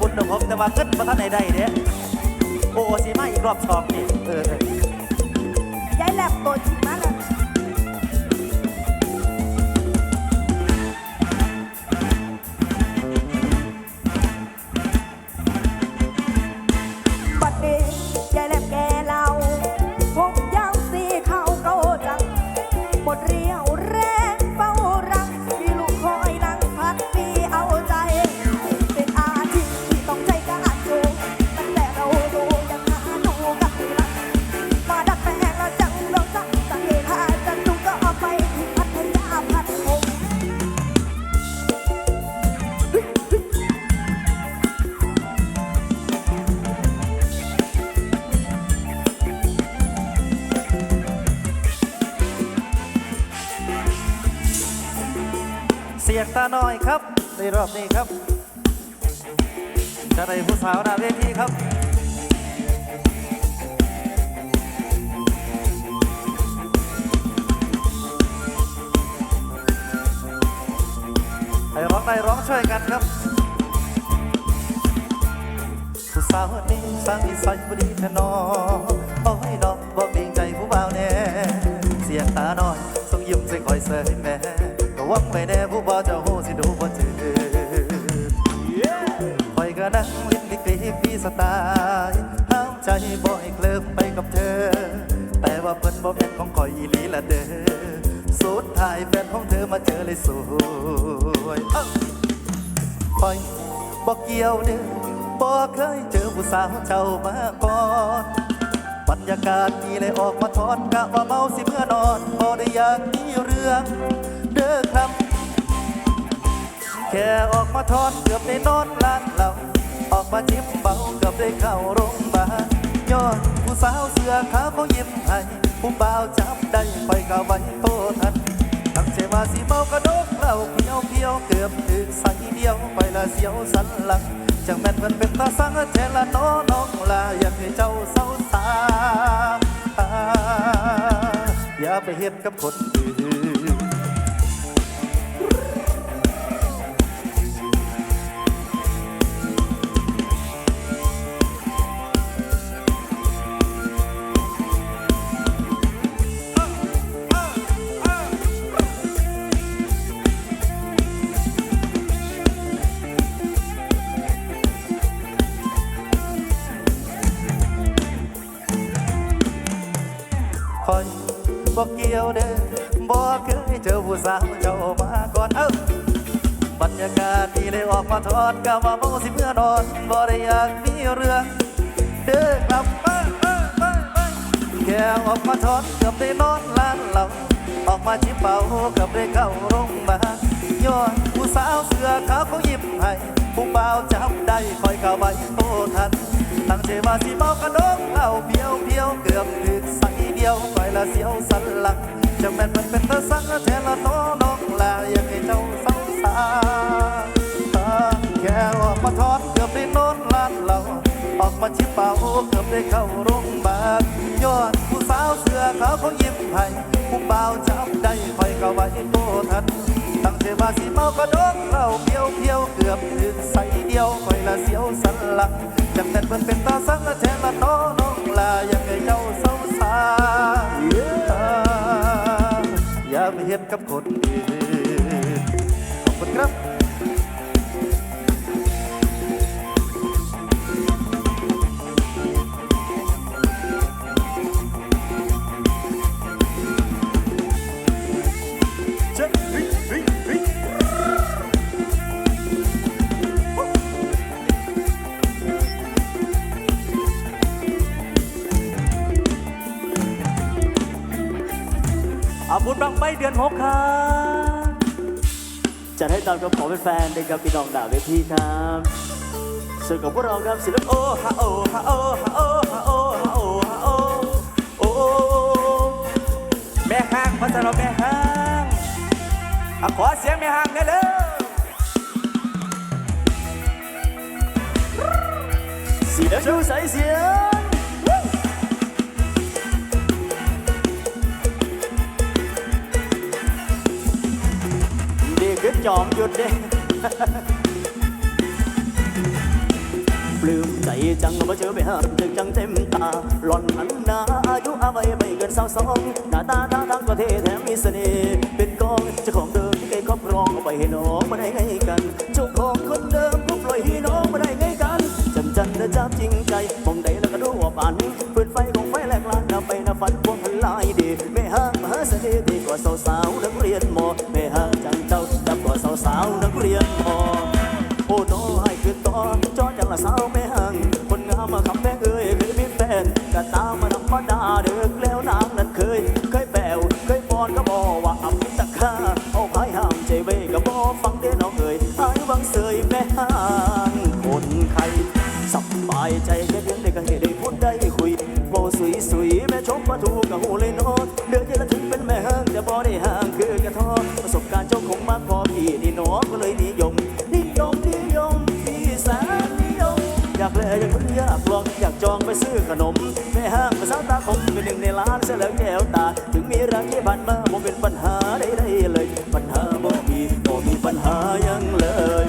บุญดอกผมแต่ว่าเกิดมาท่านใดใดเด้โอ้สีมาอีกรอบสองนี่เออยายแลบตัวจริง ครับ ในรอบนี้ครับจะได้ผู้สาวหน้าเวทีครับให้ร้องได้ร้องช่วยกันครับผู้สาวนี้สางนิสัยบ่ดีแท้นอโอ้ยน้องบอกเกรงใจผู้บ่าวแน่เสียงตาน้อยส่งยิ้มใส่คอยเสยแม่ก็วังไว้แน่ ละเด้อสุดท้ายแฟนของเธอมาเจอเลยสวยเอ้าคอยบอกเกี่ยวเด้อบอกเคยเจอผู้สาวเจ้ามาก่อนบรรยากาศนี้เลยออกมาทอนกะว่าเมาสิเมื่อนอนบ่ได้อยากมีเรื่อง เด้อครับ แค่ออกมาทอนเกือบได้นอนร้านเราออกมาจิ้มเบาเกือบได้เข้าโรงพยาบาลย้อนผู้สาวเสื้อขาวเขายิ้มให้ ผู้บ่าวจับได้ไปกะไว้โตทันตั้งใจว่าสิเมากระดกเหล้าเพียวเพียวเกือบถึงใส่เดียวไปละเสียวสันหลังจังแม่นเพิ่นเป็นตาสังเทละน้อน้องลาอยากให้เจ้าเศร้าสาอย่าไปเฮ็ดกับคนอื่น คอยบอกเกี่ยวเด้อบอกเคยเจอผู้สาวเจ้ามาก่อนเอ้าบรรยากาศที่ได้ออกมาทอดกะว่าเมาสิเมื่อนอนบ่ได้อยากมีเรื่องเด้อกลับมาแค่ออกมาทอดเกือบได้นอนร้านเราออกมาชิมเป่าเกือบได้เข้าโรงพยาบาลย้อนผู้สาวเสื้อขาวเขายิ้มให้ผู้บ่าวจับได้คอยเข้าไปโทษทันตั้งใจว่าสิเมากระดกเอาเพียวเพียวเกือบถึกส ดียวไปละเสียวสันหลังจะแม่นมันเป็นตาสังแทนละน้อน้องลาอยากให้เจ้าเศร้าสาแค่ออกมาทอดเกือบได้นอนลานเราออกมาชิบเป่าเกือบได้เข้าโรงพยาบาลยอนผู้สาวเสื้อขาวเขายิ้มให้ผู้บ่าวจับได้คอยก็ไว้โตทันตั้งใจว่าสิเมากระดกเหล้าเพียวเพียวเกือบถึงใส่เดียวคอยละเสียวสันหลังจังแต่เพิ่นเป็นตาสังแทนละน้อน้องลาอยากให้เจ้าเศร้า อย่าไปเห็นกับคนอื่นขอบคุณครับ เดือนหกครับจัดให้ตามคำขอเป็นแฟนๆในกับพี่น้องดาวเวทีครับส่วนกับพวกเราครับศิลปินโอฮาโอฮาโอฮาโอฮาโอฮาโอฮาโอโอแม่ห้างพัชรแม่ห้างอะขอเสียงแม่ห้างได้เลยเสียงชูใสเสียง หยุดจอมหยุดเด้ปลื้มใจจังว่าเจอไปหาถึงจังเต็มตาหล่อนหันหน้าอายุอาไว้ไม่เกินสาวสองหน้าตาท่าทางก็เท่แถมมีเสน่ห์เป็นกองเจ้าของเดิมที่เคยครอบครองเอาไปให้น้องมาได้ไงกันเจ้าของคนเดิมก็ปล่อยให้น้องมาได้ไงกันจำจันและจับจริงใจมองใดแล้วก็ดูว่าปันเพื่อนไฟของไฟแหลกลานนำไปนะฝันพวงพัลายดีไม่ห้ามหาเสน่ห์ดีกว่าสาวสาวนักเรียนม ละสาวแม่หังคนงามมาคำแม่เอ้ยเคยมีแฟนกะตามมาธรรมดาเด็กแล้วนางนั้นเคย เคยแปวเคยปอนก็บอกว่า จองไปซื้อขนมแม่ห้างสาวตาคมเป็นหนึ่งในร้านเสแล้วแก้วตา ถึงมีรักที่ผ่านมาผมเป็นปัญหาไดๆเลย ปัญหาบ่มีบ่มีปัญหายังเลย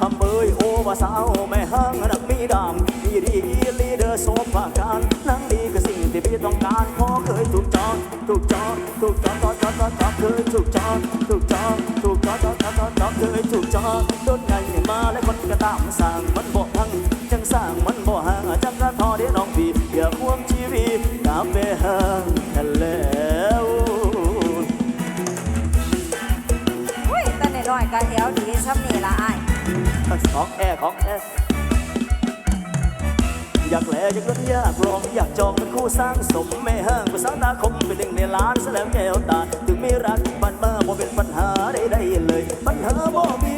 ทำเบยโอว่าสาวแม่ห้างนักมีดามดีดีลีเดอร์โซฟาการนั่งดีคือสิ่งที่พี่ต้องการพอเคยถูกจองถูกจองถูกจองจองจองจองเคยถูกจองถูกจองถูกจองจองจองจองเคยถูกจองโดนไง และคนก็ตามสร้างมันบ่พัง จังสร้างมันบ่ห่างจังกระทอเดียน้องพี่อย่าควงชีวีกาแฟห่างแล้วอุ้ยแต่ในร้อยกะเอวดีช้ำนี่ละอ้ายของแอของแออยากแหลอยากเล่นยากรองอยากจองเป็นคู่สร้างสมแม่ห้างภาษาตาคมเป็นหนึ่งในล้านแสดงแก้วตาถึงไม่รักบ้านมาบ่เป็นปัญหาใดๆเลย ปัญหาบ่มี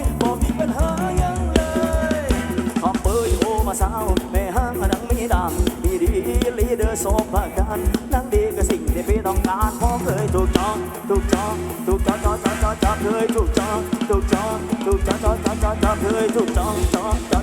มาสาวแม่ห้างนังมีดังมีดีลีเดอร์โซบะกันนังดีก็สิ่งที่พี่ต้องการพอเคยถูกจองถูกจองถูกจองจองจองจองเคยถูกจองถูกจองถูกจองจองจองจองเคยถูกจองจอง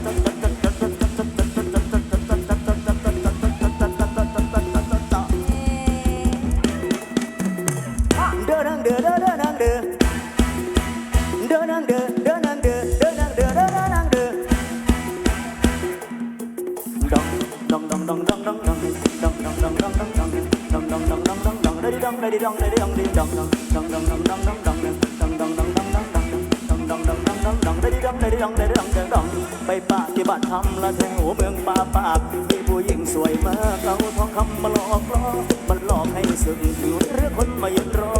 ไปปฏิบัติธรรมละแถวเมืองป่าปากมีผู้หญิงสวยมากเอาทองคำมาหลอกล่อมันหลอกให้สึกผิวเรือคนมายืนรอ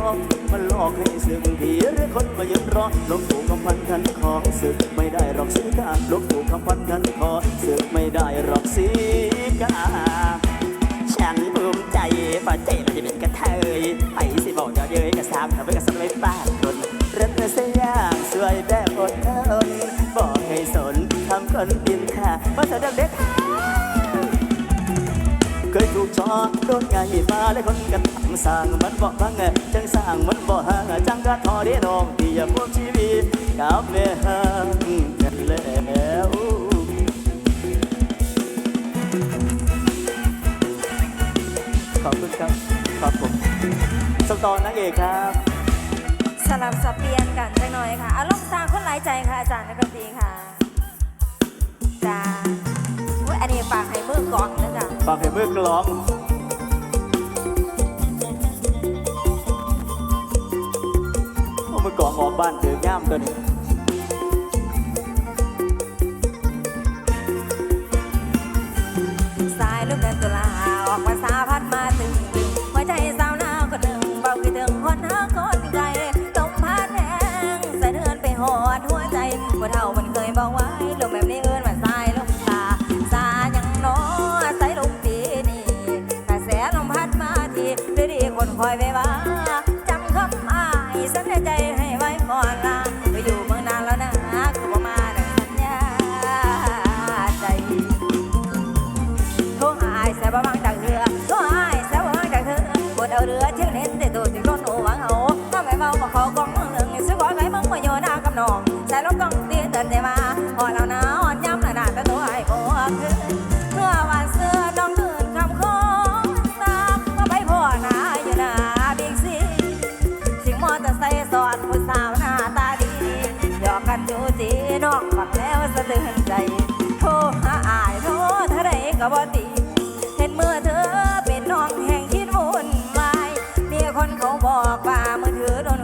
มันหลอกให้สึกผีเรือคนมายืนรอลวงปู่คำพันท่าน ย้ยกระซ้ำทำให้กระซ้ำไม่ป้าคนเรื่องเสียยางสวยแบบอดทนบอกให้สนทำคนดินค่ะมาเสด็จเด็กเคยถูกชอโดนไงมาและคนกันทำสร้างมันบอกพังจังสร้างมันบอกห่างจังกระทอเดียน้องที่อย่าพวกชีวิตกับแม่ห่างกันแล้วขอบคุณครับ ครับผมสตอนนางเอกครับ ลับสับเปลี่ยนกันจังหน่อยค่ะ อารมณ์ตางคนหลายใจค่ะอาจารย์นักดนตรีค่ะจ้าอุ๊ยอันนี้ฝากให้มือกลองนะจ๊ะฝากให้มือกลองโอ้มือกลองออกบ้านถือย่ามตัวนี้ about why. น้องฟังแล้วสะเทือนใจ โทรหาอายโทรก็บ่ตีเห็นเมื่อเธอเป็นน้องแห่งคิดวุ่นวายมีคนเขาบอกว่ามือถือโดน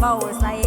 ได้ส